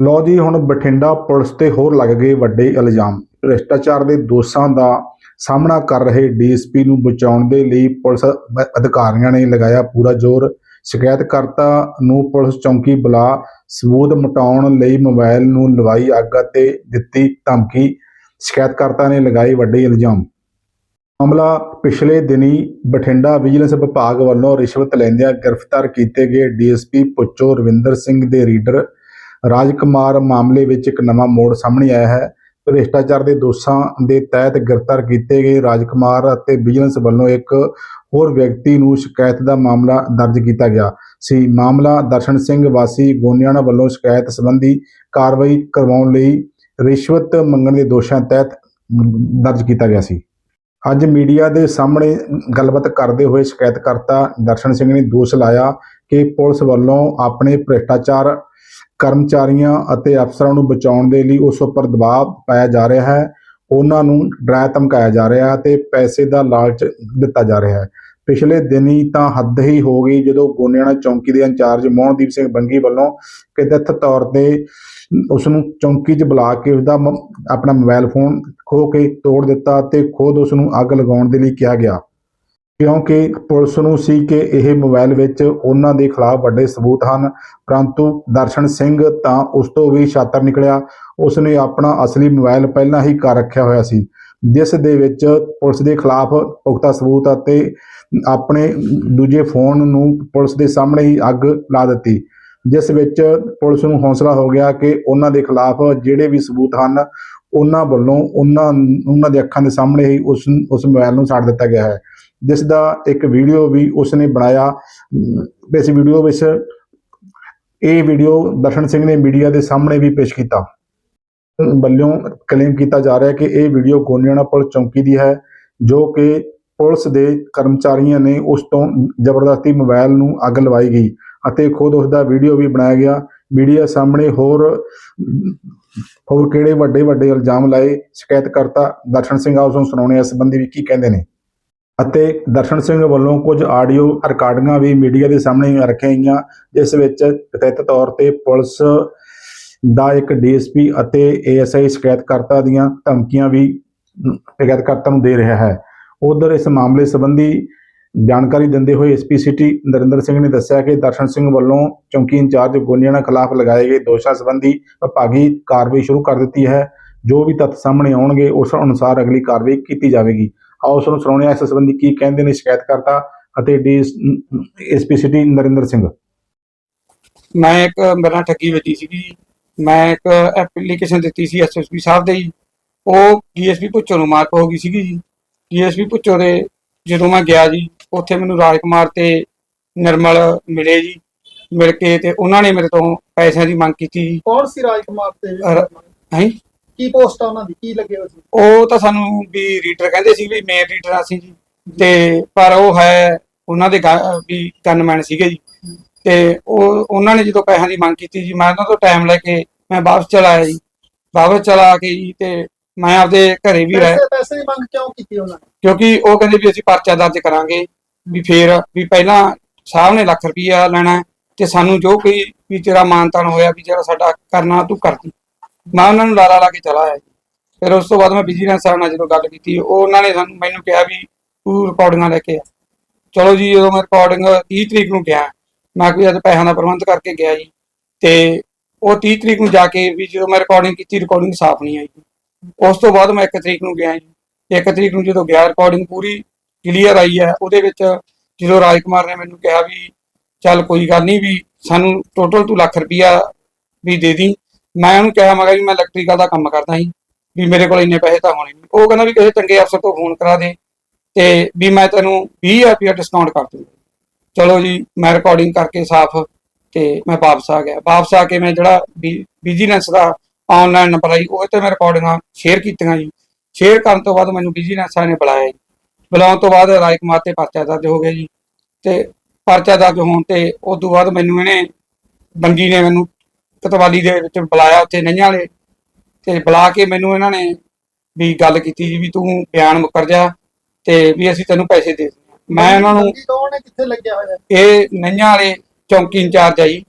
ਲੋ ਜੀ, ਹੁਣ ਬਠਿੰਡਾ ਪੁਲਿਸ ਤੇ ਹੋਰ ਲੱਗ ਗਏ ਵੱਡੇ ਇਲਜ਼ਾਮ। ਭ੍ਰਿਸ਼ਟਾਚਾਰ ਦੇ ਦੋਸ਼ਾਂ ਦਾ ਸਾਹਮਣਾ ਕਰ ਰਹੇ ਡੀਐਸਪੀ ਨੂੰ ਬਚਾਉਣ ਦੇ ਲਈ ਪੁਲਿਸ ਅਧਿਕਾਰੀਆਂ ਨੇ ਲਗਾਇਆ ਪੂਰਾ ਜ਼ੋਰ। ਸ਼ਿਕਾਇਤਕਰਤਾ ਨੂੰ ਪੁਲਿਸ ਚੌਂਕੀ ਬੁਲਾ ਸਬੂਤ ਮਟਾਉਣ ਲਈ ਮੋਬਾਈਲ ਨੂੰ ਲਵਾਈ ਅੱਗ ਅਤੇ ਦਿੱਤੀ ਧਮਕੀ। ਸ਼ਿਕਾਇਤਕਰਤਾ ਨੇ ਲਗਾਏ ਵੱਡੇ ਇਲਜ਼ਾਮ। ਮਾਮਲਾ ਪਿਛਲੇ ਦਿਨੀ ਬਠਿੰਡਾ ਵਿਜੀਲੈਂਸ ਵਿਭਾਗ ਵੱਲੋਂ ਰਿਸ਼ਵਤ ਲੈਂਦਿਆਂ ਗ੍ਰਿਫਤਾਰ ਕੀਤੇ ਗਏ ਡੀਐਸਪੀ ਪੁੱਚੋ ਰਵਿੰਦਰ ਸਿੰਘ ਦੇ ਰੀਡਰ ਰਾਜਕੁਮਾਰ ਮਾਮਲੇ ਵਿੱਚ ਇੱਕ ਨਵਾਂ ਮੋੜ ਸਾਹਮਣੇ ਆਇਆ ਹੈ। ਭ੍ਰਿਸ਼ਟਾਚਾਰ ਦੇ ਦੋਸ਼ਾਂ ਦੇ ਤਹਿਤ ਗ੍ਰਿਫਤਾਰ ਕੀਤੇ ਗਏ ਰਾਜਕੁਮਾਰ ਅਤੇ ਵਿਜੀਲੈਂਸ ਵੱਲੋਂ ਇੱਕ ਹੋਰ ਵਿਅਕਤੀ ਨੂੰ ਸ਼ਿਕਾਇਤ ਦਾ ਮਾਮਲਾ ਦਰਜ ਕੀਤਾ ਗਿਆ। ਸੀ, ਮਾਮਲਾ ਦਰਸ਼ਨ ਸਿੰਘ ਵਾਸੀ ਗੋਨਿਆਣਾ ਵੱਲੋਂ ਸ਼ਿਕਾਇਤ ਸੰਬੰਧੀ ਕਾਰਵਾਈ ਕਰਵਾਉਣ ਲਈ ਰਿਸ਼ਵਤ ਮੰਗਣ ਦੇ ਦੋਸ਼ਾਂ ਤਹਿਤ ਦਰਜ ਕੀਤਾ ਗਿਆ ਸੀ। ਅੱਜ ਮੀਡੀਆ ਦੇ ਸਾਹਮਣੇ ਗੱਲਬਾਤ ਕਰਦੇ ਹੋਏ ਸ਼ਿਕਾਇਤਕਰਤਾ ਦਰਸ਼ਨ ਸਿੰਘ ਨੇ ਦੋਸ਼ ਲਾਇਆ ਕਿ ਪੁਲਿਸ ਵੱਲੋਂ ਆਪਣੇ ਭ੍ਰਿਸ਼ਟਾਚਾਰ ਕਰਮਚਾਰੀਆਂ ਅਤੇ ਅਫਸਰਾਂ ਨੂੰ ਬਚਾਉਣ ਦੇ ਲਈ ਉਸ ਉੱਪਰ ਦਬਾਅ ਪਾਇਆ ਜਾ ਰਿਹਾ ਹੈ। ਉਹਨਾਂ ਨੂੰ ਡਰਾਇਆ ਧਮਕਾਇਆ ਜਾ ਰਿਹਾ ਹੈ ਤੇ ਪੈਸੇ ਦਾ ਲਾਲਚ ਦਿੱਤਾ ਜਾ ਰਿਹਾ ਹੈ। ਪਿਛਲੇ ਦਿਨੀ ਤਾਂ ਹੱਦ ਹੀ ਹੋ ਗਈ ਜਦੋਂ ਗੋਨਿਆਣਾ ਚੌਂਕੀ ਦੇ ਇੰਚਾਰਜ ਮੋਹਨਦੀਪ ਸਿੰਘ ਬੰਗੀ ਵੱਲੋਂ ਕਿਦਰਤ ਤੌਰ ਤੇ ਉਸ ਨੂੰ ਚੌਂਕੀ 'ਚ ਬੁਲਾ ਕੇ ਉਸਦਾ ਮ- ਆਪਣਾ ਮੋਬਾਈਲ ਫੋਨ ਖੋ ਕੇ ਤੋੜ ਦਿੱਤਾ ਤੇ ਖੁਦ ਉਸ ਨੂੰ ਅੱਗ ਲਗਾਉਣ ਦੇ ਲਈ ਕਿਹਾ ਗਿਆ। ਕਿਉਂਕਿ ਪੁਲਿਸ ਨੂੰ ਸੀ ਕਿ ਇਹ ਮੋਬਾਈਲ ਵਿੱਚ ਉਹਨਾਂ ਦੇ ਖਿਲਾਫ ਵੱਡੇ ਸਬੂਤ ਹਨ। ਪਰੰਤੂ ਦਰਸ਼ਨ ਸਿੰਘ ਤਾਂ ਉਸ ਤੋਂ ਵੀ ਛਾਤਰ ਨਿਕਲਿਆ। ਉਸ ਨੇ ਆਪਣਾ ਅਸਲੀ ਮੋਬਾਈਲ ਪਹਿਲਾਂ ਹੀ ਕਰ ਰੱਖਿਆ ਹੋਇਆ ਸੀ। ਜਿਸ ਦੇ ਵਿੱਚ ਪੁਲਿਸ ਦੇ ਖਿਲਾਫ ਪੁਖਤਾ ਸਬੂਤ ਅਤੇ ਆਪਣੇ ਦੂਜੇ ਫੋਨ ਨੂੰ ਪੁਲਿਸ ਦੇ ਸਾਹਮਣੇ ਹੀ ਅੱਗ ਲਾ ਦਿੱਤੀ। ਜਿਸ ਵਿੱਚ ਪੁਲਿਸ ਨੂੰ ਹੌਸਲਾ ਹੋ ਗਿਆ ਕਿ ਉਹਨਾਂ ਦੇ ਖਿਲਾਫ ਜਿਹੜੇ ਵੀ ਸਬੂਤ ਹਨ, ਉਹਨਾਂ ਵੱਲੋਂ ਉਹਨਾਂ ਉਹਨਾਂ ਦੇ ਅੱਖਾਂ ਦੇ ਸਾਹਮਣੇ ਹੀ ਉਸ ਉਸ ਮੋਬਾਈਲ ਨੂੰ ਸਾੜ ਦਿੱਤਾ ਗਿਆ ਹੈ। ਜਿਸ ਦਾ ਇੱਕ ਵੀਡੀਓ ਵੀ ਉਸਨੇ ਬਣਾਇਆ। ਇਸ ਵੀਡੀਓ ਵਿੱਚ ਇਹ ਵੀਡੀਓ ਦਰਸ਼ਨ ਸਿੰਘ ਨੇ ਮੀਡੀਆ ਦੇ ਸਾਹਮਣੇ ਵੀ ਪੇਸ਼ ਕੀਤਾ। ਵੱਲੋਂ ਕਲੇਮ ਕੀਤਾ ਜਾ ਰਿਹਾ ਹੈ ਕਿ ਇਹ ਵੀਡੀਓ ਗੋਨਿਆਣਾ ਪੁਲਿਸ ਚੌਂਕੀ ਦੀ ਹੈ, ਜੋ ਕਿ ਪੁਲਿਸ ਦੇ ਕਰਮਚਾਰੀਆਂ ਨੇ ਉਸ ਤੋਂ ਜ਼ਬਰਦਸਤੀ ਮੋਬਾਈਲ ਨੂੰ ਅੱਗ ਲਵਾਈ ਗਈ ਅਤੇ ਖੁਦ ਉਸ ਦਾ ਵੀਡੀਓ ਵੀ ਬਣਾਇਆ ਗਿਆ। ਮੀਡੀਆ ਸਾਹਮਣੇ ਹੋਰ ਹੋਰ ਕਿਹੜੇ ਵੱਡੇ ਵੱਡੇ ਇਲਜ਼ਾਮ ਲਾਏ? ਸ਼ਿਕਾਇਤਕਰਤਾ ਦਰਸ਼ਨ ਸਿੰਘ ਆਉਸ ਨੂੰ ਸੁਣਾਉਣੇ ਇਸ ਸੰਬੰਧੀ ਵੀ ਕੀ ਕਹਿੰਦੇ ਨੇ? ਅਤੇ ਦਰਸ਼ਨ ਸਿੰਘ ਵੱਲੋਂ ਕੁਝ ਆਡੀਓ ਰਿਕਾਰਡਿੰਗਾਂ ਵੀ ਮੀਡੀਆ ਦੇ ਸਾਹਮਣੇ ਰੱਖੀਆਂ ਗਈਆਂ, ਜਿਸ ਵਿੱਚ ਕਥਿਤ ਤੌਰ ਤੇ ਪੁਲਿਸ ਦਾ ਇੱਕ ਡੀਐਸਪੀ ਅਤੇ ਏਐਸਆਈ ਸ਼ਿਕਾਇਤਕਰਤਾ ਦੀਆਂ ਧਮਕੀਆਂ ਵੀ ਸ਼ਿਕਾਇਤਕਰਤਾ ਨੂੰ ਦੇ ਰਿਹਾ ਹੈ। ਉਧਰ ਇਸ ਮਾਮਲੇ ਸੰਬੰਧੀ ਜਾਣਕਾਰੀ ਦਿੰਦੇ ਹੋਏ ਐਸਪੀ ਸਿਟੀ ਨਰਿੰਦਰ ਸਿੰਘ ਨੇ ਦੱਸਿਆ ਕਿ ਦਰਸ਼ਨ ਸਿੰਘ ਵੱਲੋਂ ਚੌਂਕੀ ਇੰਚਾਰਜ ਗੋਨੀਆਣਾ ਖਿਲਾਫ ਲਗਾਏ ਗਏ ਦੋਸ਼ਾਂ ਸੰਬੰਧੀ ਵਿਭਾਗੀ ਕਾਰਵਾਈ ਸ਼ੁਰੂ ਕਰ ਦਿੱਤੀ ਹੈ। ਜੋ ਵੀ ਤੱਥ ਸਾਹਮਣੇ ਆਉਣਗੇ, ਉਸ ਅਨੁਸਾਰ ਅਗਲੀ ਕਾਰਵਾਈ ਕੀਤੀ ਜਾਵੇਗੀ। ਆਓ ਉਸ ਨੂੰ ਸੁਣਾਉਂਦੇ ਹਾਂ ਇਸ ਸੰਬੰਧੀ ਕੀ ਕਹਿੰਦੇ ਨੇ ਸ਼ਿਕਾਇਤਕਰਤਾ ਅਤੇ D SP city Narinder Singh. ਮੈਂ ਇੱਕ ਮੇਰੇ ਨਾਲ ਠੱਗੀ ਵੱਜੀ ਸੀਗੀ। ਜੀ। ਮੈਂ ਇੱਕ ਐਪਲੀਕੇਸ਼ਨ ਦਿੱਤੀ ਸੀ ਐਸਐਸਪੀ ਸਾਹਿਬ ਦੇ ਜੀ ਉਹ ਡੀਐਸਪੀ ਪੁੱਛੋ ਨੂੰ ਮਾਰਕ ਹੋ ਗਈ ਸੀਗੀ ਜੀ। ਡੀਐਸਪੀ ਪੁੱਛੋ ਦੇ ਜਦੋਂ ਮੈਂ ਗਿਆ ਜੀ ਉੱਥੇ ਮੈਨੂੰ ਰਾਜਕੁਮਾਰ ਤੇ ਨਿਰਮਲ ਮਿਲੇ ਜੀ। ਮਿਲ ਕੇ ਤੇ ਉਹਨਾਂ ਨੇ ਮੇਰੇ ਤੋਂ ਪੈਸਿਆਂ ਦੀ ਮੰਗ ਕੀਤੀ ਜੀ। ਕੌਣ ਸੀ ਰਾਜਕੁਮਾਰ ਤੇ? ਅਰ- ਹੈਂ? ਕੀ ਪੋਸਟ ਆ ਉਹਨਾਂ ਦੀ? ਕੀ ਲੱਗੇ ਹੋਏ ਸੀ? ਉਹ ਤਾਂ ਸਾਨੂੰ ਵੀ ਰੀਡਰ ਕਹਿੰਦੇ ਸੀ ਵੀ ਮੇਨ ਰੀਡਰ ਅਸੀਂ ਜੀ। ਤੇ ਪਰ ਉਹ ਹੈ ਉਹਨਾਂ ਦੇ ਗਾ- ਵੀ ਗਨਮੈਨ ਸੀਗੇ ਜੀ। ਤੇ ਉਹ ਉਹਨਾਂ ਨੇ ਜਦੋਂ ਪੈਸਿਆਂ ਦੀ ਮੰਗ ਕੀਤੀ ਜੀ ਮੈਂ ਉਹਨਾਂ ਤੋਂ ਟਾਈਮ ਲੈ ਕੇ ਮੈਂ ਵਾਪਸ ਚਲਾ ਆਇਆ ਜੀ। ਵਾਪਸ ਚਲਾ ਕੇ ਜੀ ਤੇ ਮੈਂ ਆਪਦੇ ਘਰੇ ਵੀ ਰਹਿ ਪੈਸੇ ਪੈਸੇ ਦੀ ਮੰਗ ਕਿਉਂ ਕੀਤੀ ਉਹਨਾਂ ਨੇ? ਕਿਉਂਕਿ ਉਹ ਕਹਿੰਦੇ ਵੀ ਅਸੀਂ ਪਰਚਾ ਦਰਜ ਕਰਾਂਗੇ ਵੀ ਫੇਰ ਵੀ ਪਹਿਲਾਂ ਸਾਹਿਬ ਨੇ ਲੱਖ ਰੁਪਈਆ ਲੈਣਾ ਹੈ ਤੇ ਸਾਨੂੰ ਜੋ ਕੋਈ ਵੀ ਤੇਰਾ ਮਾਨਤਾਨ ਹੋਇਆ ਵੀ ਜਿਹੜਾ ਸਾਡਾ ਕਰਨਾ ਤੂੰ ਕਰਦੀ। ਮੈਂ ਉਹਨਾਂ ਨੂੰ ਲਾਲਾ ਲਾ ਕੇ ਚਲਾ ਆਇਆ ਜੀ। ਫਿਰ ਉਸ ਤੋਂ ਬਾਅਦ ਮੈਂ ਵਿਜੀਲੈਂਸ ਸਾਹਿਬ ਨਾਲ ਜਦੋਂ ਗੱਲ ਕੀਤੀ, ਉਹ ਉਹਨਾਂ ਨੇ ਸਾਨੂੰ ਮੈਨੂੰ ਕਿਹਾ ਵੀ ਤੂੰ ਰਿਕਾਰਡਿੰਗਾਂ ਲੈ ਕੇ ਆ। ਚਲੋ ਜੀ, ਜਦੋਂ ਮੈਂ ਰਿਕਾਰਡਿੰਗ 30 ਤਰੀਕ ਨੂੰ ਗਿਆ, ਮੈਂ ਕੋਈ ਅੱਜ ਪੈਸਿਆਂ ਦਾ ਪ੍ਰਬੰਧ ਕਰਕੇ ਗਿਆ ਜੀ। ਤੇ ਉਹ 30 ਤਰੀਕ ਨੂੰ ਜਾ ਕੇ ਵੀ ਜਦੋਂ ਮੈਂ ਰਿਕਾਰਡਿੰਗ ਕੀਤੀ ਰਿਕਾਰਡਿੰਗ ਸਾਫ਼ ਨਹੀਂ ਆਈ ਜੀ। ਉਸ ਤੋਂ ਬਾਅਦ ਮੈਂ 1 ਤਰੀਕ ਨੂੰ ਗਿਆ ਜੀ। ਇੱਕ ਤਰੀਕ ਨੂੰ ਜਦੋਂ ਗਿਆ ਰਿਕਾਰਡਿੰਗ ਪੂਰੀ ਕਲੀਅਰ ਆਈ ਹੈ। ਉਹਦੇ ਵਿੱਚ ਜਦੋਂ ਰਾਜ ਕੁਮਾਰ ਨੇ ਮੈਨੂੰ ਕਿਹਾ ਵੀ ਚੱਲ ਕੋਈ ਗੱਲ ਨਹੀਂ ਵੀ ਸਾਨੂੰ ਟੋਟਲ ਤੂੰ ਲੱਖ ਰੁਪਈਆ ਵੀ ਦੇ ਦੀ। ਮੈਂ ਉਹਨੂੰ ਕਿਹਾ, ਮੈਂ ਕਿਹਾ ਵੀ ਮੈਂ ਇਲੈਕਟ੍ਰੀਕਲ ਦਾ ਕੰਮ ਕਰਦਾ ਸੀ ਵੀ ਮੇਰੇ ਕੋਲ ਇੰਨੇ ਪੈਸੇ ਤਾਂ ਹੋਣੇ ਨਹੀਂ। ਉਹ ਕਹਿੰਦਾ ਵੀ ਕਿਸੇ ਚੰਗੇ ਅਫਸਰ ਤੋਂ ਫੋਨ ਕਰਾ ਦੇ ਤੇ ਵੀ ਮੈਂ ਤੈਨੂੰ 20000 ਰੁਪਈਆ ਡਿਸਕਾਊਂਟ ਕਰ ਦੂੰਗਾ। ਚਲੋ ਜੀ, ਮੈਂ ਰਿਕਾਰਡਿੰਗ ਕਰਕੇ ਸਾਫ਼ ਤੇ ਮੈਂ ਵਾਪਸ ਆ ਗਿਆ। ਵਾਪਸ ਆ ਕੇ ਮੈਂ ਜਿਹੜਾ ਵਿਜੀਲੈਂਸ ਦਾ ਆਨਲਾਈਨ ਨੰਬਰ ਆਈ ਉਹ ਤੇ ਮੈਂ ਰਿਕਾਰਡਿੰਗਾਂ ਸ਼ੇਅਰ ਕੀਤੀਆਂ ਜੀ। ਸ਼ੇਅਰ ਕਰਨ ਤੋਂ ਬਾਅਦ ਮੈਨੂੰ ਵਿਜੀਲੈਂਸ ਵਾਲੇ ਨੇ ਬੁਲਾਇਆ ਜੀ। ਬੁਲਾਉਣ ਤੋਂ ਬਾਅਦ ਰਾਏ ਕੁਮਾਰ ਤੇ ਪਰਚਾ ਦਰਜ ਹੋ ਗਿਆ ਜੀ। ਤੇ ਪਰਚਾ ਦਰਜ ਹੋਣ ਤੇ ਉਸ ਤੋਂ ਬਾਅਦ ਮੈਨੂੰ ਇਹਨੇ ਬੰਗੀ ਨੇ ਮੈਨੂੰ ਕਤਵਾਲੀ ਦੇ ਵਿੱਚ ਬੁਲਾਇਆ ਉੱਥੇ ਨਈਆਂ ਵਾਲੇ ਤੇ ਬੁਲਾ ਕੇ ਮੈਨੂੰ ਇਹਨਾਂ ਨੇ ਵੀ ਗੱਲ ਕੀਤੀ ਜੀ ਵੀ ਤੂੰ ਬਿਆਨ ਮੁੱਕਰ ਜਾ ਤੇ ਵੀ ਅਸੀਂ ਤੈਨੂੰ ਪੈਸੇ ਦੇ ਦਿੰਦੇ ਹਾਂ। ਮੈਂ ਇਹਨਾਂ ਨੂੰ ਕੌਣ ਹੈ ਕਿੱਥੇ ਲੱਗਿਆ ਹੋਇਆ ਹੈ? ਇਹ ਨਈਆਂ ਵਾਲੇ ਚੌਂਕੀ ਇੰਚਾਰਜ ਆ ਜੀ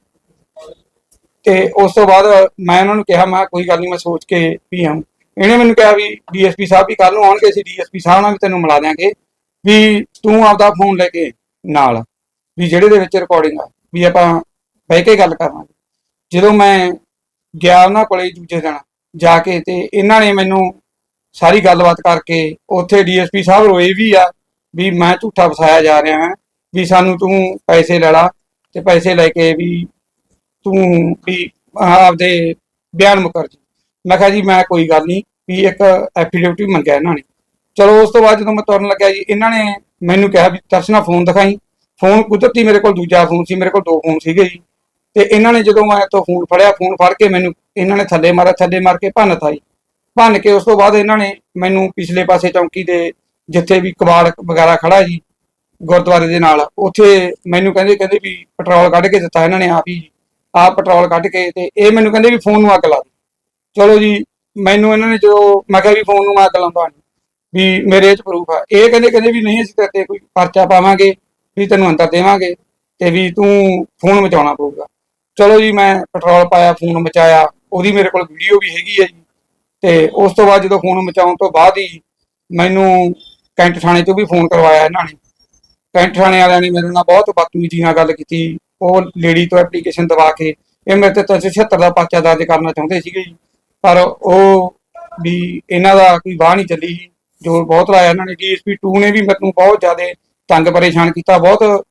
ਤੇ ਉਸ ਤੋਂ ਬਾਅਦ ਮੈਂ ਉਹਨਾਂ ਨੂੰ ਕਿਹਾ ਮੈਂ ਕੋਈ ਗੱਲ ਨਹੀਂ ਮੈਂ ਸੋਚ ਕੇ ਵੀ ਆਊਂ ਇਹਨੇ ਮੈਨੂੰ ਕਿਹਾ ਵੀ ਡੀਐਸਪੀ ਸਾਹਿਬ ਵੀ ਕੱਲ ਨੂੰ ਆਉਣਗੇ ਅਸੀਂ ਡੀਐਸਪੀ ਸਾਹਿਬ ਨਾਲ ਵੀ ਤੈਨੂੰ ਮਿਲਾ ਦਿਆਂਗੇ ਵੀ ਤੂੰ ਆਪਦਾ ਫੋਨ ਲੈ ਕੇ ਨਾਲ ਵੀ ਜਿਹੜੇ ਦੇ ਵਿੱਚ ਰਿਕਾਰਡਿੰਗ ਆ ਵੀ ਆਪਾਂ ਬਹਿ ਕੇ ਗੱਲ ਕਰਾਂਗੇ ਜਦੋਂ ਮੈਂ ਗਿਆ ਉਹਨਾਂ ਕੋਲੇ ਦੂਜੇ ਦਿਨ ਜਾ ਕੇ ਤੇ ਇਹਨਾਂ ਨੇ ਮੈਨੂੰ ਸਾਰੀ ਗੱਲਬਾਤ ਕਰਕੇ ਉੱਥੇ ਡੀਐਸਪੀ ਸਾਹਿਬ ਰੋਏ ਵੀ ਆ ਵੀ ਮੈਂ ਝੂਠਾ ਫਸਾਇਆ ਜਾ ਰਿਹਾ ਹਾਂ, ਵੀ ਸਾਨੂੰ ਤੂੰ ਪੈਸੇ ਲੈ ਲਾ ਤੇ ਪੈਸੇ ਲੈ ਕੇ ਵੀ ਤੂੰ ਵੀ ਆਪਦੇ ਬਿਆਨ ਮੁਕਰ ਜੀ ਮੈਂ ਕਿਹਾ ਜੀ, ਮੈਂ ਕੋਈ ਗੱਲ ਨਹੀਂ ਵੀ ਇੱਕ ਐਫੀਡੇਵਿਟ ਵੀ ਮੰਗਿਆ ਇਹਨਾਂ ਨੇ। ਚਲੋ, ਉਸ ਤੋਂ ਬਾਅਦ ਜਦੋਂ ਮੈਂ ਤੁਰਨ ਲੱਗਿਆ ਜੀ, ਇਹਨਾਂ ਨੇ ਮੈਨੂੰ ਕਿਹਾ ਵੀ ਦਰਸ਼ਨਾ ਫੋਨ ਦਿਖਾਈ। ਫੋਨ ਕੁਦਰਤੀ ਮੇਰੇ ਕੋਲ ਦੂਜਾ ਫੋਨ ਸੀ, ਮੇਰੇ ਕੋਲ ਦੋ ਫੋਨ ਸੀਗੇ ਜੀ। ਤੇ ਇਹਨਾਂ ਨੇ ਜਦੋਂ ਮੈਂ ਤੋਂ ਫੋਨ ਫੜਿਆ, ਫੋਨ ਫੜ ਕੇ ਮੈਨੂੰ ਇਹਨਾਂ ਨੇ ਥੱਲੇ ਮਾਰਿਆ, ਥੱਲੇ ਮਾਰ ਕੇ ਭੰਨ ਥਾਈ। ਭੰਨ ਕੇ ਉਸ ਤੋਂ ਬਾਅਦ ਇਹਨਾਂ ਨੇ ਮੈਨੂੰ ਪਿਛਲੇ ਪਾਸੇ ਚੌਂਕੀ ਦੇ ਜਿੱਥੇ ਵੀ ਕਬਾੜ ਵਗੈਰਾ ਖੜਾ ਜੀ ਗੁਰਦੁਆਰੇ ਦੇ ਨਾਲ, ਉੱਥੇ ਮੈਨੂੰ ਕਹਿੰਦੇ ਕਹਿੰਦੇ ਵੀ ਪੈਟਰੋਲ ਕੱਢ ਕੇ ਦਿੱਤਾ ਇਹਨਾਂ ਨੇ ਆਪ ਹੀ। ਆਪ ਪੈਟਰੋਲ ਕੱਢ ਕੇ ਤੇ ਇਹ ਮੈਨੂੰ ਕਹਿੰਦੇ ਵੀ ਫੋਨ ਨੂੰ ਅੱਗ ਲਾ ਦੇ। ਚਲੋ ਜੀ, ਮੈਨੂੰ ਇਹਨਾਂ ਨੇ ਜਦੋਂ, ਮੈਂ ਕਿਹਾ ਵੀ ਫੋਨ ਨੂੰ ਅੱਗ ਲਾਉਂਦਾ ਨਹੀਂ, ਵੀ ਮੇਰੇ ਚ ਪ੍ਰੂਫ ਆ। ਇਹ ਕਹਿੰਦੇ ਕਹਿੰਦੇ ਵੀ ਨਹੀਂ, ਅਸੀਂ ਤੇਰੇ ਤੇ ਕੋਈ ਪਰਚਾ ਪਾਵਾਂਗੇ, ਵੀ ਤੈਨੂੰ ਅੰਦਰ ਦੇਵਾਂਗੇ ਤੇ ਵੀ ਤੂੰ ਫੋਨ ਮਚਾਉਣਾ ਪਊਗਾ। ਚਲੋ ਜੀ, ਮੈਂ ਪੈਟਰੋਲ ਪਾਇਆ ਫੋਨ ਮਚਾਇਆ। ਉਹਦੀ ਮੇਰੇ ਕੋਲ ਵੀਡੀਓ ਵੀ ਹੈਗੀ ਹੈ ਜੀ। ਤੇ ਉਸ ਤੋਂ ਬਾਅਦ ਜਦੋਂ ਫੋਨ ਮਚਾਉਣ ਤੋਂ ਬਾਅਦ ਹੀ ਮੈਨੂੰ ਕੈਂਟ ਥਾਣੇ ਤੋਂ ਵੀ ਫੋਨ ਕਰਵਾਇਆ ਇਹਨਾਂ ਨੇ। ਕੈਂਟ ਥਾਣੇ ਵਾਲਿਆਂ ਨੇ ਮੇਰੇ ਨਾਲ ਬਹੁਤ ਬਦਤਮੀਜ਼ੀ ਨਾਲ ਗੱਲ ਕੀਤੀ। ਉਹ ਲੇਡੀ ਤੋਂ ਐਪਲੀਕੇਸ਼ਨ ਦਵਾ ਕੇ ਇਹ ਮੇਰੇ ਤੇ 376 ਦਾ ਪਰਚਾ ਦਰਜ ਕਰਨਾ ਚਾਹੁੰਦੇ ਸੀਗੇ ਜੀ। ਪਰ ਉਹ ਵੀ ਇਹਨਾਂ ਦਾ ਕੋਈ ਬਾਹ ਨਹੀਂ ਚੱਲੀ ਜੀ। ਜੋ ਬਹੁਤ ਲਾਇਆ ਇਹਨਾਂ ਨੇ ਡੀਐਸਪੀ 2 ਨੇ ਵੀ ਮੈਨੂੰ ਬਹੁਤ ਜ਼ਿਆਦਾ ਤੰਗ ਪਰੇਸ਼ਾਨ ਕੀਤਾ, ਬਹੁਤ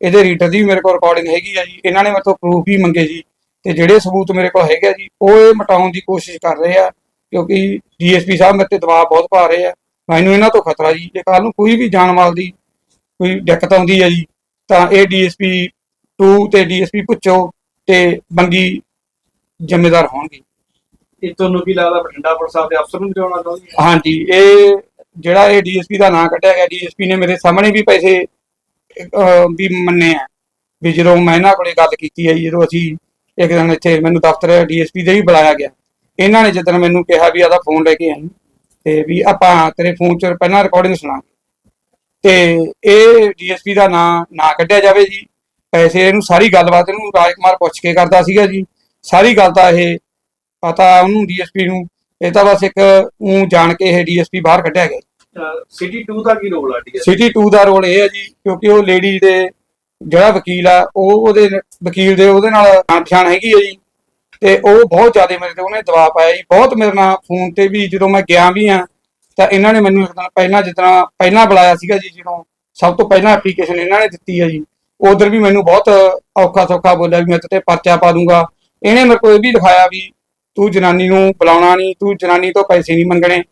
ਇਹਦੇ ਰੀਡਰ ਦੀ ਵੀ ਮੇਰੇ ਕੋਲ ਰਿਕਾਰਡਿੰਗ ਹੈਗੀ ਆ ਜੀ। ਇਹਨਾਂ ਨੇ ਮੇਰੇ ਤੋਂ ਪ੍ਰੂਫ ਵੀ ਮੰਗੇ ਜੀ। ਤੇ ਜਿਹੜੇ ਸਬੂਤ ਮੇਰੇ ਕੋਲ ਹੈਗੇ ਆ ਜੀ ਉਹ ਇਹ ਮਟਾਉਣ ਦੀ ਕੋਸ਼ਿਸ਼ ਕਰ ਰਹੇ ਆ ਕਿਉਂਕਿ ਡੀਐਸਪੀ ਸਾਹਿਬ ਮੇਰੇ ਤੇ ਦਬਾਅ ਬਹੁਤ ਪਾ ਰਹੇ ਆ। ਮੈਨੂੰ ਇਹਨਾਂ ਤੋਂ ਖਤਰਾ ਜੀ। ਜੇ ਕੱਲ ਨੂੰ ਕੋਈ ਵੀ ਜਾਨ ਮਾਲ ਦੀ ਕੋਈ ਦਿੱਕਤ ਆਉਂਦੀ ਹੈ ਜੀ ਤਾਂ ਇਹ ਡੀਐਸਪੀ 2 ਤੇ ਡੀਐਸਪੀ ਪੁੱਛੋ ਤੇ ਬੰਗੀ ਜ਼ਿੰਮੇਦਾਰ ਹੋਣਗੇ। ਇਹ ਤੁਹਾਨੂੰ ਕੀ ਲੱਗਦਾ ਬਠਿੰਡਾ ਪੁਲਿਸ ਸਾਹਿਬ ਦੇ ਅਫਸਰ ਨੂੰ ਲਿਆਉਣਾ ਚਾਹੁੰਦੀ ਹੈ? ਹਾਂਜੀ ਇਹ ਜਿਹੜਾ ਇਹ ਡੀਐਸਪੀ ਦਾ ਨਾਂ ਕੱਢਿਆ ਗਿਆ ਡੀਐਸਪੀ ਨੇ ਮੇਰੇ ਸਾਹਮਣੇ ਵੀ ਪੈਸੇ ਅਹ, ਵੀ ਮੰਨੇ ਆ। ਵੀ ਜਦੋਂ ਮੈਂ ਇਹਨਾਂ ਕੋਲੇ ਗੱਲ ਕੀਤੀ ਹੈ ਜੀ, ਜਦੋਂ ਅਸੀਂ ਇੱਕ ਦਿਨ ਇੱਥੇ ਮੈਨੂੰ ਦਫ਼ਤਰ ਡੀਐਸਪੀ ਦੇ ਵੀ ਬੁਲਾਇਆ ਗਿਆ ਇਹਨਾਂ ਨੇ ਜਦੋਂ ਮੈਨੂੰ ਕਿਹਾ ਵੀ ਆਦਾ ਫੋਨ ਲੈ ਕੇ ਆਈ ਤੇ ਵੀ ਆਪਾਂ ਤੇਰੇ ਫੋਨ 'ਚ ਪਹਿਲਾਂ ਰਿਕਾਰਡਿੰਗ ਸੁਣਾ ਤੇ ਇਹ ਡੀਐਸਪੀ ਦਾ ਨਾਂ ਨਾ ਕੱਢਿਆ ਜਾਵੇ ਜੀ। ਪੈਸੇ ਇਹਨੂੰ ਸਾਰੀ ਗੱਲਬਾਤ ਇਹਨੂੰ ਰਾਜਕੁਮਾਰ ਪੁੱਛ ਕੇ ਕਰਦਾ ਸੀਗਾ ਜੀ। ਸਾਰੀ ਗੱਲ ਤਾਂ ਇਹ ਪਤਾ ਉਹਨੂੰ ਡੀਐਸਪੀ ਨੂੰ ਇਹ ਤਾਂ ਬਸ ਇੱਕ ਉਹ ਜਾਣ ਕੇ ਇਹ ਡੀਐਸਪੀ ਬਾਹਰ ਕੱਢਿਆ ਗਿਆ। ਸਿਟੀ 2 ਦਾ ਕੀ ਰੋਲ ਆ, ਠੀਕ ਹੈ? ਸਿਟੀ 2 ਦਾ ਰੋਲ ਇਹ ਹੈ ਜੀ, ਕਿਉਂਕਿ ਉਹ ਲੇਡੀ ਦੇ ਜਿਹੜਾ ਵਕੀਲ ਆ, ਉਹ ਉਹਦੇ ਵਕੀਲ ਦੇ ਉਹਦੇ ਨਾਲ ਜਾਣ ਹੈਗੀ ਹੈ ਜੀ। ਤੇ ਉਹ ਬਹੁਤ ਜ਼ਿਆਦਾ ਮੇਰੇ ਤੇ ਉਹਨੇ ਦਬਾਅ ਪਾਇਆ ਜੀ। ਬਹੁਤ ਮੇਰੇ ਨਾਲ ਫੋਨ ਤੇ ਵੀ ਜਦੋਂ ਮੈਂ ਗਿਆ ਵੀ ਆ ਤਾਂ ਇਹਨਾਂ ਨੇ ਮੈਨੂੰ ਇੱਕ ਦਿਨ ਪਹਿਲਾਂ ਜਿੱਦਾਂ ਪਹਿਲਾਂ ਬੁਲਾਇਆ ਸੀਗਾ ਜੀ, ਜਦੋਂ ਸਭ ਤੋਂ ਪਹਿਲਾਂ ਐਪਲੀਕੇਸ਼ਨ ਇਹਨਾਂ ਨੇ ਦਿੱਤੀ ਹੈ ਜੀ। ਉਧਰ ਵੀ ਮੈਨੂੰ ਬਹੁਤ ਔਖਾ ਸੌਖਾ ਬੋਲਿਆ ਵੀ ਮੈਂ ਤੇ ਪਰਚਾ ਪਾ ਦੂੰਗਾ। ਇਹਨੇ ਮੇਰੇ ਕੋਲ ਇਹ ਵੀ ਦਿਖਾਇਆ ਵੀ ਤੂੰ ਜਨਾਨੀ ਨੂੰ ਬੁਲਾਉਣਾ ਨਹੀਂ, ਤੂੰ ਜਨਾਨੀ ਤੋਂ ਪੈਸੇ ਨਹੀਂ ਮੰਗਣੇ।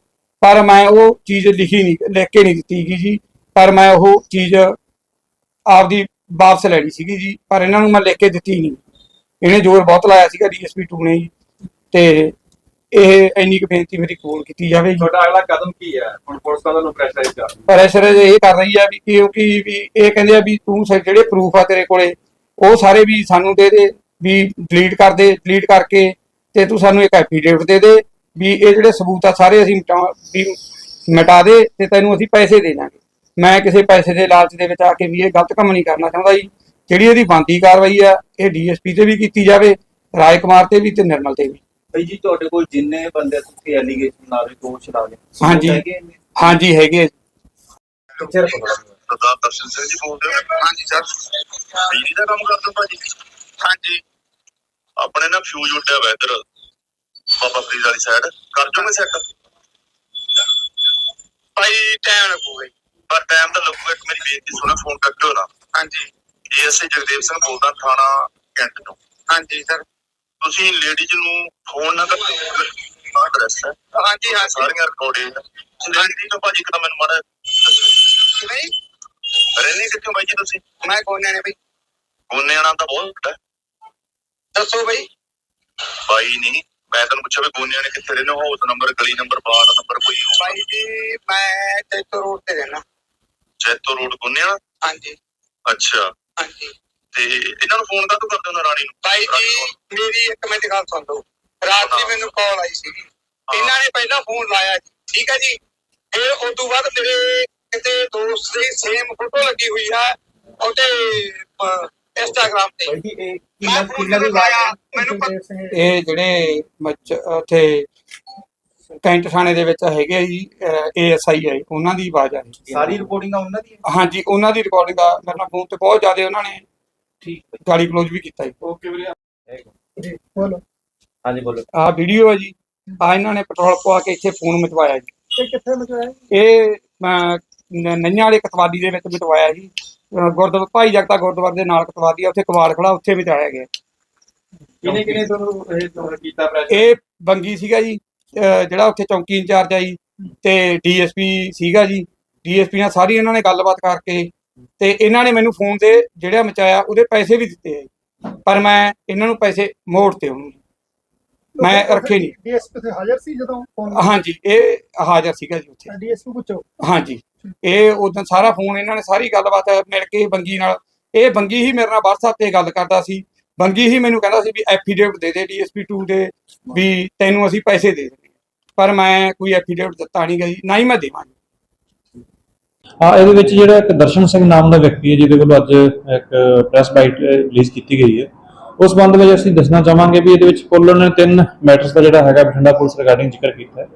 ਪਰ ਮੈਂ ਉਹ ਚੀਜ਼ ਲਿਖੀ ਨਹੀਂ ਲਿਖ ਕੇ ਨਹੀਂ ਦਿੱਤੀ ਗੀ ਜੀ। ਪਰ ਮੈਂ ਉਹ ਚੀਜ਼ ਆਪਦੀ ਵਾਪਸ ਲੈਣੀ ਸੀਗੀ ਜੀ। ਪਰ ਇਹਨਾਂ ਨੂੰ ਮੈਂ ਲਿਖ ਕੇ ਦਿੱਤੀ ਨਹੀਂ। ਇਹਨੇ ਜ਼ੋਰ ਬਹੁਤ ਲਾਇਆ ਸੀਗਾ ਡੀਐਸਪੀ 2 ਨੇ ਜੀ। ਤੇ ਇਹ ਇੰਨੀ ਕੁ ਬੇਨਤੀ ਮੇਰੀ ਕੋਲ ਕੀਤੀ ਜਾਵੇ ਜੀ। ਤੁਹਾਡਾ ਅਗਲਾ ਕਦਮ ਕੀ ਹੈ? ਹੁਣ ਪੁਲਿਸ ਤਾਂ ਤੁਹਾਨੂੰ ਪ੍ਰੈਸ਼ਰਾਈਜ਼ ਕਰ ਹੈ। ਪ੍ਰੈਸ਼ਰ ਇਹ ਕਰ ਰਹੀ ਆ ਵੀ ਕਿਉਂਕਿ ਵੀ ਇਹ ਕਹਿੰਦੇ ਆ ਵੀ ਤੂੰ ਸ- ਜਿਹੜੇ ਪ੍ਰੂਫ ਆ ਤੇਰੇ ਕੋਲੇ ਉਹ ਸਾਰੇ ਵੀ ਸਾਨੂੰ ਦੇ ਦੇ ਵੀ ਡਿਲੀਟ ਕਰ ਦੇ ਡਿਲੀਟ ਕਰਕੇ ਤੇ ਤੂੰ ਸਾਨੂੰ ਇੱਕ ਐਫੀਡੇਵਿਟ ਦੇ ਦੇ। ਵੀ ਇਹ ਜਿਹੜੇ ਸਬੂਤ ਆ ਸਾਰੇ ਅਸੀਂ ਮਿਟਾ ਵੀ ਮਿਟਾ ਦੇ ਤੇ ਤੈਨੂੰ ਅਸੀਂ ਪੈਸੇ ਦੇ ਦਾਂਗੇ। ਮੈਂ ਕਿਸੇ ਪੈਸੇ ਦੇ ਲਾਲਚ ਦੇ ਵਿੱਚ ਆ ਕੇ ਵੀ ਇਹ ਗਲਤ ਕੰਮ ਨਹੀਂ ਕਰਨਾ ਚਾਹੁੰਦਾ ਜੀ। ਜਿਹੜੀ ਇਹਦੀ ਬੰਦੀ ਕਾਰਵਾਈ ਆ ਇਹ ਡੀਐਸਪੀ ਤੇ ਵੀ ਕੀਤੀ ਜਾਵੇ ਰਾਜ ਕੁਮਾਰ ਤੇ ਵੀ ਤੇ ਨਿਰਮਲ ਤੇ ਵੀ। ਭਾਈ ਜੀ ਤੁਹਾਡੇ ਕੋਲ ਜਿੰਨੇ ਬੰਦੇ ਤੁਸੀਂ ਐਲੀਗੇਸ਼ਨ ਲਾ ਰਹੇ ਦੋਸ਼ ਲਾ ਰਹੇ ਹਾਂਜੀ। ਹਾਂਜੀ ਹੈਗੇ ਕਿੱਥੇ ਰੱਖੋ ਸਰਦਾਰ ਦਰਸ਼ਨ ਸਿੰਘ ਜੀ ਬੋਲਦੇ ਹੋ ਹਾਂਜੀ ਸਰ। ਬਿਜਲੀ ਦਾ ਕੰਮ ਕਰਦੇ ਹੋ ਭਾਜੀ। ਹਾਂਜੀ। ਆਪਣੇ ਨਾ ਫਿਊਜ਼ ਉੱਡਿਆ ਵਾ ਇੱਧਰ। ਬਾਬਾ ਫਰੀਦ ਵਾਲੀ ਸਾਈਡ ਕਰ ਜੋਗੇ ਸੈੱਟ ਭਾਈ ਟਾਈਮ ਲੱਗੂਗਾ ਪਰ ਟਾਈਮ ਤਾਂ ਲੱਗੂਗਾ ਇੱਕ ਮੇਰੀ ਬੇਨਤੀ ਸੁਣੋ ਫੋਨ ਕਰਕੇ ਹੋਣਾ ਹਾਂਜੀ। ਏਐਸਏ ਜਗਦੇਵ ਸਿੰਘ ਬੋਲਦਾ ਥਾਣਾ ਕੈਂਟ ਤੋਂ। ਹਾਂਜੀ ਸਰ ਤੁਸੀਂ ਲੇਡੀਜ਼ ਨੂੰ ਫੋਨ ਨਾ ਕਰੋ ਐਡਰੈਸ ਹੈ। ਹਾਂਜੀ ਹਾਂ ਸਾਰੀਆਂ ਰਿਕਾਰਡਿੰਗ ਲੇਡੀ ਤੋਂ ਭਾਜੀ ਇੱਕ ਤਾਂ ਮੈਨੂੰ ਮਾੜਾ ਨਹੀਂ। ਰਹਿੰਦੇ ਕਿੱਥੋਂ ਬਾਈ ਜੀ ਤੁਸੀਂ? ਮੈਂ ਕੋਨੇ ਨੇ ਬਈ। ਗੋਨੇ ਆਣਾ ਤਾਂ ਬਹੁਤ ਹੈ। ਦੱਸੋ ਬਈ। ਬਾਈ ਨਹੀਂ ਮੈਂ ਤੈਨੂੰ ਪੁੱਛਿਆ ਵੀ ਗੋਨੇ ਨੇ ਕਿੱਥੇ ਰਹਿੰਦੇ ਹੋ ਹਾਊਸ ਨੰਬਰ ਗਲੀ ਨੰਬਰ ਬਾਰ ਨੰਬਰ ਕੋਈ। ਬਾਈ ਜੀ ਮੈਂ ਤੇਤੋ ਰੋਡ ਤੇ ਰਹਿਣਾ ਜੈਤੋ ਰੋਡ ਗੋਨੇ ਆਣਾ ਹਾਂਜੀ। ਅੱਛਾ। ਹਾਂਜੀ। ਤੇ ਇਹਨਾਂ ਨੂੰ ਫੋਨ ਕਾਹਤੋਂ ਕਰਦੇ ਹੋ ਰਾਣੀ ਨੂੰ? ਬਾਈ ਜੀ? ਮੇਰੀ ਇੱਕ ਮਿੰਟ ਗੱਲ ਸੁਣ ਲਓ। ਰਾਤ ਦੀ ਮੈਨੂੰ ਕਾਲ ਆਈ ਸੀਗੀ। ਇਹਨਾਂ ਨੇ ਪਹਿਲਾਂ ਫੋਨ ਲਾਇਆ ਠੀਕ ਹੈ ਜੀ? ਫਿਰ ਉਸ ਤੋਂ ਬਾਅਦ ਮੇਰੇ ਕਿਤੇ ਦੋਸਤ ਦੀ ਸੇਮ ਫੋਟੋ ਲੱਗੀ ਹੋਈ ਹੈ ਉਹਦੇ ਇੰਸਟਾਗ੍ਰਾਮ ਤੇ। ਮੈਂ ਫੋਨ ਲਗਾਇਆ ਮੈਨੂੰ ਇਹ ਜਿਹੜੇ ਮੱਚ ਉੱਥੇ ਕੈਂਟ ਥਾਣੇ ਦੇ ਵਿੱਚ ਹੈਗੇ ਆ ਜੀ ਏਐਸਆਈ ਹੈ ਉਹਨਾਂ ਦੀ ਆਵਾਜ਼ ਆ ਰਹੀ ਸਾਰੀ ਰਿਪੋਰਟਿੰਗਾਂ ਉਹਨਾਂ ਦੀ? ਹਾਂਜੀ ਉਹਨਾਂ ਦੀ ਰਿਕਾਰਡਿੰਗ ਆ ਮੇਰੇ ਨਾਲ ਫੋਨ ਤੇ ਬਹੁਤ ਜ਼ਿਆਦਾ ਉਹਨਾਂ ਨੇ ਠੀਕ। ਗਾਲੀ ਕਲੋਜ਼ ਵੀ ਕੀਤਾ ਜੀ। ਓਕੇ ਵੀਰੇ। ਜੀ ਬੋਲੋ। ਹਾਂਜੀ ਬੋਲੋ। ਆਹ ਵੀਡੀਓ ਹੈ ਜੀ ਆ ਇਹਨਾਂ ਨੇ ਪੈਟਰੋਲ ਪਵਾ ਕੇ ਇੱਥੇ ਫੋਨ ਮਚਵਾਇਆ ਜੀ। ਇਹ ਕਿੱਥੇ ਮਚਾਇਆ ਇਹ ਅਹ, ਨ- ਨਈਆਂ ਵਾਲੇ ਕਤਵਾਲੀ ਦੇ ਵਿੱਚ ਮਚਵਾਇਆ ਜੀ। ਗੁਰਦੁਆਰਾ ਭਾਈ ਜਗਤਾ ਗੁਰਦੁਆਰੇ ਦੇ ਨਾਲ ਕਤਵਾਲੀ ਆ ਉੱਥੇ ਕਵਾੜ ਖੜਾ ਉੱਥੇ ਮਚਾਇਆ ਗਿਆ। ਕਿਨੇ ਕਿਨੇ ਤੁਹਾਨੂੰ ਇਹ ਤੁਹਾਨੂੰ ਕੀਤਾ ਪ੍ਰੈਸ਼ਰ ਇਹ ਬੰਗੀ ਸੀਗਾ ਜੀ ਅਹ, ਜਿਹੜਾ ਉੱਥੇ ਚੌਂਕੀ ਇੰਚਾਰਜ ਆ ਜੀ ਤੇ ਡੀਐਸਪੀ ਸੀਗਾ ਜੀ। ਡੀਐਸਪੀ ਨਾਲ ਸਾਰੀ ਇਹਨਾਂ ਨੇ ਗੱਲਬਾਤ ਕਰਕੇ ਤੇ ਇਹਨਾਂ ਨੇ ਮੈਨੂੰ ਫੋਨ ਤੇ ਜਿਹੜਾ ਮਚਾਇਆ ਉਹਦੇ ਪੈਸੇ ਵੀ ਦਿੱਤੇ ਆ ਜੀ। ਪਰ ਮੈਂ ਇਹਨਾਂ ਨੂੰ ਪੈਸੇ ਮੋੜਤੇ ਉਹਨੂੰ। ਮੈਂ ਰੱਖੇ ਨਹੀਂ। ਡੀਐਸਪੀ ਤੇ ਹਾਜ਼ਰ ਸੀ ਜਦੋਂ ਫੋਨ ਹਾਂਜੀ ਇਹ ਹਾਜ਼ਰ ਸੀਗਾ ਜੀ ਉੱਥੇ। ਡੀਐਸਪੀ ਪੁੱਛੋ। ਹਾਂਜੀ। ਇਹ ਉਦੋਂ ਸਾਰਾ ਫੋਨ ਇਹਨਾਂ ਨੇ ਸਾਰੀ ਗੱਲਬਾਤ ਮਿਲ ਕੇ ਬੰਗੀ ਨਾਲ, ਇਹ ਬੰਗੀ ਹੀ ਮੇਰੇ ਨਾਲ WhatsApp ਤੇ ਗੱਲ ਕਰਦਾ ਸੀ। ਬੰਗੀ ਹੀ ਮੈਨੂੰ ਕਹਿੰਦਾ ਸੀ ਵੀ ਐਫੀਡੇਵਿਟ ਦੇ ਦੇ ਡੀਐਸਪੀ 2 ਦੇ ਵੀ ਤੈਨੂੰ ਅਸੀਂ ਪੈਸੇ ਦੇ ਦੇਣੇ ਪਰ ਮੈਂ ਕੋਈ ਐਫੀਡੇਵਿਟ ਦਿੱਤਾ ਨਹੀਂ ਗਈ, ਨਾ ਹੀ ਮੈਂ ਦੇਵਾਂਗੀ। ਹਾਂ, ਇਹਦੇ ਵਿੱਚ ਜਿਹੜਾ ਇੱਕ ਦਰਸ਼ਨ ਸਿੰਘ ਨਾਮ ਦਾ ਵਿਅਕਤੀ ਹੈ, ਜਿਹਦੇ ਵੱਲੋਂ ਅੱਜ ਇੱਕ ਪ੍ਰੈਸ ਬਾਈਟ ਰਿਲੀਜ਼ ਕੀਤੀ ਗਈ ਹੈ, ਉਸ ਸੰਬੰਧ ਵਿੱਚ ਅਸੀਂ ਦੱਸਣਾ ਚਾਹਾਂਗੇ ਵੀ ਇਹਦੇ ਵਿੱਚ ਕੁੱਲ ਉਹਨੇ ਤਿੰਨ ਮੈਟਰਸ ਦਾ ਜਿਹੜਾ ਹੈਗਾ ਬਠਿੰਡਾ ਪੁਲਿਸ ਰਿਗਾਰਡਿੰਗ ਜ਼ਿਕਰ ਕੀਤਾ ਹੈ।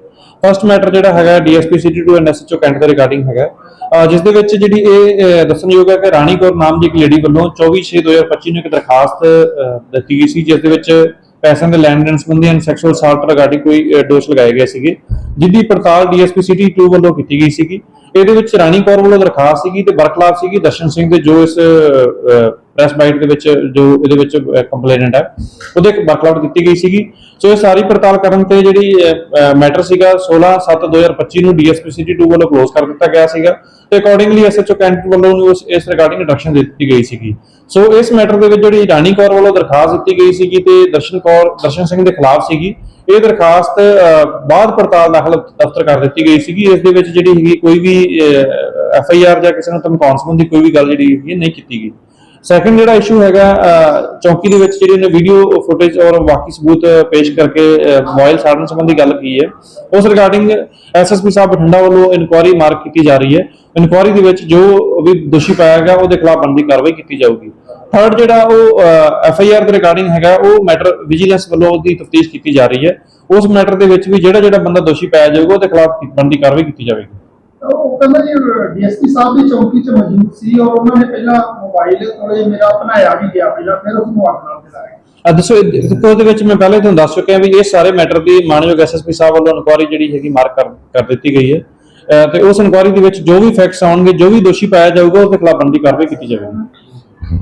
ਫਸਟ ਮੈਟਰ ਜਿਹੜਾ ਹੈਗਾ DSP city 2 and SHO cantt ਦੇ ਰਿਗਾਰਡਿੰਗ ਹੈਗਾ ਜਿਸ ਦੇ ਵਿੱਚ ਜਿਹੜੀ ਇਹ ਦੱਸਣਯੋਗ ਹੈ ਕਿ ਰਾਣੀ ਕੌਰ ਨਾਮ ਦੀ ਇੱਕ ਲੇਡੀ ਵੱਲੋਂ 24/6/2025 ਨੂੰ ਇੱਕ ਦਰਖਾਸਤ ਦਿੱਤੀ ਗਈ ਸੀ ਜਿਸ ਦੇ ਵਿੱਚ ਪੈਸਿਆਂ ਦੇ ਲੈਣ ਦੇਣ ਸੰਬੰਧੀ ਐਂਡ ਸੈਕਸ਼ੂਅਲ ਅਸਾਲਟ ਰਿਗਾਰਡਿੰਗ ਕੋਈ ਅਹ, ਦੋਸ਼ ਲਗਾਏ ਗਏ ਸੀਗੇ। ਜਿਹਦੀ ਪੜਤਾਲ ਡੀਐਸਪੀ ਸਿਟੀ 2 ਵੱਲੋਂ ਕੀਤੀ ਗਈ ਸੀਗੀ। ਇਹਦੇ ਵਿੱਚ ਰਾਣੀ ਕੌਰ ਵੱਲੋਂ ਦਰਖਾਸਤ ਸੀਗੀ ਤੇ ਬਰਖਲਾਫ ਸੀਗੀ ਦਰਸ਼ਨ ਸਿੰਘ ਦੇ ਜੋ ਇਸ ਪ੍ਰੈਸ ਬਾਈਟ ਦੇ ਵਿੱਚ ਜੋ ਇਹਦੇ ਵਿੱਚ ਕੰਪਲੇਨੈਂਟ ਹੈ, ਉਹਦੇ ਇੱਕ ਬਰਖਲਾਫ ਦਿੱਤੀ ਗਈ ਸੀਗੀ। ਸੋ ਇਹ ਸਾਰੀ ਪੜਤਾਲ ਕਰਨ ਤੇ ਜਿਹੜੀ ਮੈਟਰ ਸੀਗਾ 16/7/2025 ਨੂੰ ਡੀਐਸਪੀ ਸਿਟੀ 2 ਵੱਲੋਂ ਕਲੋਜ਼ ਕਰ ਦਿੱਤਾ ਗਿਆ ਸੀਗਾ ਤੇ ਅਕੋਰਡਿੰਗਲੀ ਐਸਐਚਓ ਕੈਂਟ ਵੱਲੋਂ ਉਸ, ਇਸ ਰਿਗਾਰਡਿੰਗ ਰਿਡਕਸ਼ਨ ਦੇ ਦਿੱਤੀ ਗਈ ਸੀਗੀ। ਸੋ ਇਸ ਮੈਟਰ ਦੇ ਵਿੱਚ ਜਿਹੜੀ ਰਾਣੀ ਕੌਰ ਵੱਲੋਂ ਦਰਖਾਸਤ ਦਿੱਤੀ ਗਈ ਸੀਗੀ ਤੇ ਦਰਸ਼ਨ ਕੌਰ, ਦਰਸ਼ਨ ਸਿੰਘ ਦੇ ਖਿਲਾਫ ਸੀਗੀ। ਇਹ ਦਰਖਾਸਤ ਬਾਅਦ ਪੜਤਾਲ ਦਾਖਲ ਦਫ਼ਤਰ ਕਰ ਦਿੱਤੀ ਗਈ ਸੀਗੀ। ਇਸ ਦੇ ਵਿੱਚ ਜਿਹੜੀ ਹੈਗੀ ਕੋਈ ਵੀ ਐਫ ਆਈ ਆਰ ਜਾਂ ਕਿਸੇ ਨੂੰ ਧਮਕਾਉਣ ਸੰਬੰਧੀ ਕੋਈ ਵੀ ਗੱਲ ਜਿਹੜੀ ਹੈਗੀ ਨਹੀਂ ਕੀਤੀ ਗਈ। ਸੈਕੰਡ ਜਿਹੜਾ ਇਸ਼ੂ ਹੈਗਾ ਚੌਕੀ ਦੇ ਵਿੱਚ ਜਿਹੜੀ ਨੇ ਵੀਡੀਓ ਫੁਟੇਜ ਔਰ ਬਾਕੀ ਸਬੂਤ ਪੇਸ਼ ਕਰਕੇ ਅਹ, ਮੋਬਾਈਲ ਸਾੜਨ ਸੰਬੰਧੀ ਗੱਲ ਕੀ ਹੈ ਉਸ ਰਿਗਾਰਡਿੰਗ ਐਸਐਸਪੀ ਸਾਹਿਬ ਬਠਿੰਡਾ ਵੱਲੋਂ ਇਨਕੁਆਇਰੀ ਮਾਰਕ ਕੀਤੀ ਜਾ ਰਹੀ ਹੈ। ਇਨਕੁਆਇਰੀ ਦੇ ਵਿੱਚ ਜੋ ਵੀ ਦੋਸ਼ੀ ਪਾਇਆ ਗਿਆ ਉਹਦੇ ਖਿਲਾਫ ਬਣਦੀ ਕਾਰਵਾਈ ਕੀਤੀ ਜਾਊਗੀ। ਥਰਡ ਜਿਹੜਾ ਉਹ ਐਫ ਆਈ ਆਰ ਦੇ ਰਿਗਾਰਡਿੰਗ ਹੈਗਾ ਉਹ ਮੈਟਰ ਵਿਜੀਲੈਂਸ ਵੱਲੋਂ ਉਹਦੀ ਤਫਤੀਸ਼ ਕੀਤੀ ਜਾ ਰਹੀ ਹੈ। ਉਸ ਮੈਟਰ ਦੇ ਵਿੱਚ ਵੀ ਜਿਹੜਾ ਜਿਹੜਾ ਬੰਦਾ ਦੋਸ਼ੀ ਪਾਇਆ ਜਾਊਗਾ ਉਹਦੇ ਖਿਲਾਫ ਬਣਦੀ ਕਾਰਵਾਈ ਕੀਤੀ ਜਾਵੇਗੀ। ਉਹ ਕਹਿੰਦਾ ਜੀ ਡੀਐਸਪੀ ਸਾਹਿਬ ਦੀ ਚੌਕੀ 'ਚ ਮੌਜੂਦ ਸੀ ਔਰ ਉਹਨਾਂ ਨੇ ਪਹਿਲਾਂ ਮੋਬਾਈਲ ਕੋਲੇ ਮੇਰਾ ਬਣਾਇਆ ਵੀ ਗਿਆ ਪਹਿਲਾਂ, ਫਿਰ ਉਸ ਨੂੰ ਅੱਗ ਨਾਲ ਜਲਾਇਆ ਆ ਦੱਸੋ, ਇਹ ਦੇਖੋ ਵਿੱਚ ਮੈਂ ਪਹਿਲੇ ਤੁਹਾਨੂੰ ਦੱਸ ਚੁੱਕਿਆ ਵੀ ਇਹ ਸਾਰੇ ਮੈਟਰ ਦੀ ਮਾਨਯੋਗ ਐਸਐਸਪੀ ਸਾਹਿਬ ਵੱਲੋਂ ਇਨਕੁਆਇਰੀ ਜਿਹੜੀ ਹੈਗੀ ਮਾਰਕ ਕਰ ਦਿੱਤੀ ਗਈ ਹੈ। ਤੇ ਉਸ ਇਨਕੁਆਇਰੀ ਦੇ ਵਿੱਚ ਜੋ ਵੀ ਫੈਕਟਸ ਆਉਣਗੇ, ਜੋ ਵੀ ਦੋਸ਼ੀ ਪਾਇਆ ਜਾਊਗਾ ਉਹਦੇ ਖਿਲਾਫ ਬਣਦੀ ਕਾਰਵਾਈ ਕੀਤੀ ਜਾਵੇਗੀ।